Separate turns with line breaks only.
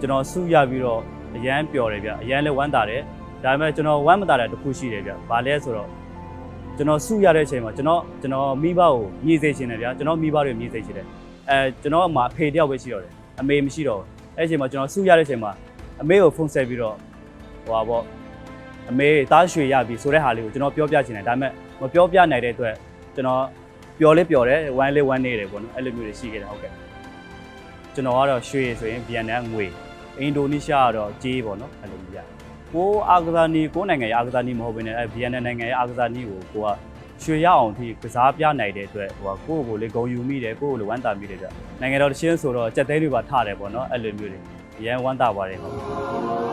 ကျွန်တော်စုရပြီးတော့အရန်ပျော်တယ်ဗျအရန်လည်းဝမ်းသာတယ်ဒါပေမဲ့ကျွန်တော်ဝမ်းမသာတဲ့တစ်ခုရှိတယ်ဗျဘာလဲဆိုတော့ကျွန်တော်စုရတဲ့အချိန်မှာကျွန်တော်ကျွန်တော်မိဘကိုမြည်စေချင်တယ်ဗျကျွန်တော်မိဘတွေကိုမြည်စေချင်တယ်အဲကျွန်တော်မှာအဖေတယောက်ပဲရှိတော့တယ်အမေမရှိတော့ဘူးအဲ့ဒီအချိန်မှာကျွန်တော်စုရတဲ့အချိန်မှာအမေကိုဖုန်းဆက်ပြီးတော့ဟိုပါပေါ့အမေတားရွှေရပြီဆိုတဲ့ဟာလေးကိုကျွန်တော်ပြောပြချင်တယ်ဒါပေမဲ့မပြောပြနိုင်တဲ့အတွက်ကျွန်တော်ပျော်လေးပျော်တယ်ဝမ်းလေးဝမ်းနေတယ်ပေါ့နော်အဲ့လိုမျိုးတွေရှိခဲ့တယ်ဟုတ်ကဲ့ ကျွန်တော်ကတော့ရွှေဆိုရင်ဗီယက်နမ်ငွေအင်ဒိုနီးရှားကတော့ကြေးပေါ့နော်အဲ့လိုမျိုးရတယ်ကိုအာဂဇာနီကိုနိုင်ငံရဲ့အာဂဇာနီမဟုတ်ဘဲနဲ့အဲဗီယက်နမ်နိုင်ငံရဲ့အာဂဇာနီကိုကိုကရွှေရအောင်ထိကစားပြနိုင်တဲ့အတွက်ဟိုကကိုယ့်ကိုယ်လေးဂုံယူမိတယ်ကိုယ့်ကိုယ်လေးဝမ်းသာမိတယ်ကြနိုင်ငံတော်တချင်းဆိုတော့ကြက်သေးတွေပါထားတယ်ပေါ့နော်အဲ့လိုမျိုးတွေအရန်ဝမ်းသာပါတယ်ဟုတ်